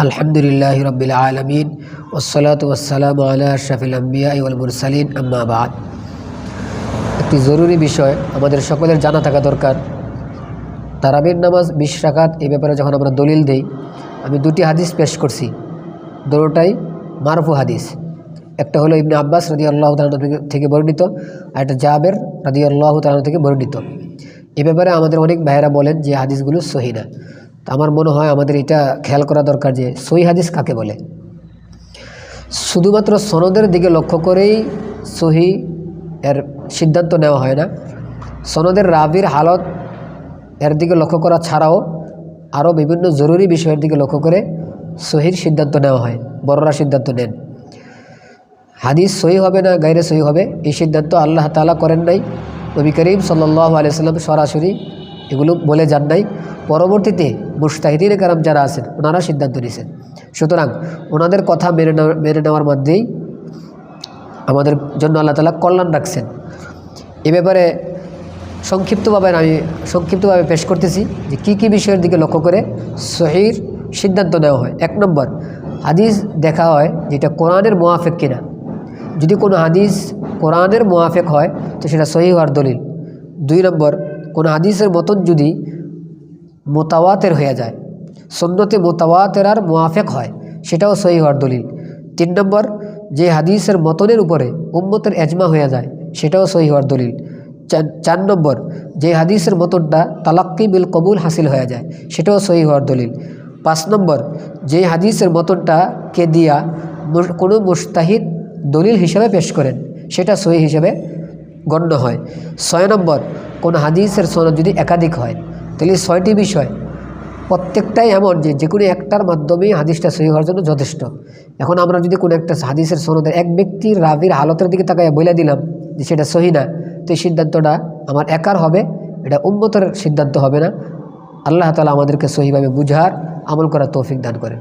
আলহামদুলিল্লাহ রবিল আলমিন ওসলাত ওসালাম আল্লাহ আশরাফিল আম্বিয়া ইউল মুরসালিন আম্মাবাদ একটি জরুরি বিষয় আমাদের সকলের জানা থাকা দরকার। তারাবির নামাজ বিশ রাকাত এই ব্যাপারে যখন আমরা দলিল দেই, আমি দুটি হাদিস পেশ করছি। দুটোটাই মারফু হাদিস। একটা হলো ইবনে আব্বাস রাদি আল্লাহ থেকে বর্ণিত, আর একটা জাবের রাদি আল্লাহ থেকে বর্ণিত। এ ব্যাপারে আমাদের অনেক ভাইয়েরা বলেন যে হাদিসগুলো সহি না। তো আমার মনে হয় আমাদের এটা খেয়াল করা দরকার যে সহি হাদিস কাকে বলে? শুধুমাত্র সনদের দিকে লক্ষ্য করেই সহি এর সিদ্ধান্ত নেওয়া হয় না। সনদের রাবির হালত এর দিকে লক্ষ্য করা ছাড়াও আরও বিভিন্ন জরুরি বিষয়ের দিকে লক্ষ্য করে সহির সিদ্ধান্ত নেওয়া হয় বড়রা সিদ্ধান্ত নেন। হাদিস সহি হবে না গাইরে সহি হবে, এই সিদ্ধান্ত আল্লাহ তালা করেন নাই। নবী করিম সাল্লাহ আলিয়াল্লাম সরাসরি এগুলো বলে যান নাই। পরবর্তীতে মুস্তাহিদিন কারাম যারা আছেন, ওনারা সিদ্ধান্ত নিয়েছেন। সুতরাং ওনাদের কথা মেনে নেওয়া, মেনে নেওয়ার মধ্যেই আমাদের জন্য আল্লাহ তালা কল্যাণ রাখছেন। এ ব্যাপারে সংক্ষিপ্তভাবে আমি, সংক্ষিপ্তভাবে পেশ করতেছি যে কী কী বিষয়ের দিকে লক্ষ্য করে সহির সিদ্ধান্ত নেওয়া হয়। এক নম্বর, হাদিস দেখা হয় যেটা কোরআনের মোয়াফেক কিনা। যদি কোনো হাদিস কোরআনের মোয়াফেক হয়, তো সেটা সহি হওয়ার দলিল। দুই নম্বর, কোনো হাদিসের মতন যদি মোতাওয়াতের হয়ে যায়। সন্ন্যতে মোতাওয়াতের আর মোয়াফেক হয়, সেটাও সহি হওয়ার দলিল। তিন নম্বর, যে হাদিসের মতনের উপরে উম্মতের এজমা হয়ে যায়, সেটাও সহি হওয়ার দলিল। চার নম্বর, যে হাদিসের মতনটা তালাক্কি বিল কবুল হাসিল হয়ে যায়, সেটাও সহি হওয়ার দলিল। পাঁচ নম্বর, যে হাদিসের মতনটা কে দিয়া কোনো মুস্তাহিদ দলিল হিসাবে পেশ করেন, সেটা সহি হিসাবে গণ্য হয়। ছয় নম্বর, কোন হাদিসের সনদ যদি একাধিক হয় তাহলে ছয়টি বিষয় প্রত্যেকটাই এমন যে যে কোনো একটার মাধ্যমে হাদিসটা সহি হওয়ার জন্য যথেষ্ট। এখন আমরা যদি কোনো একটা হাদিসের সনদের এক ব্যক্তির রাবির হালতের দিকে তাকায় বলে দিলাম যে সেটা সহি না, তো এই সিদ্ধান্তটা আমার একার হবে, এটা উন্মতের সিদ্ধান্ত হবে না। আল্লাহ তালা আমাদেরকে সহিভাবে বুঝার, আমল করার তৌফিক দান করেন।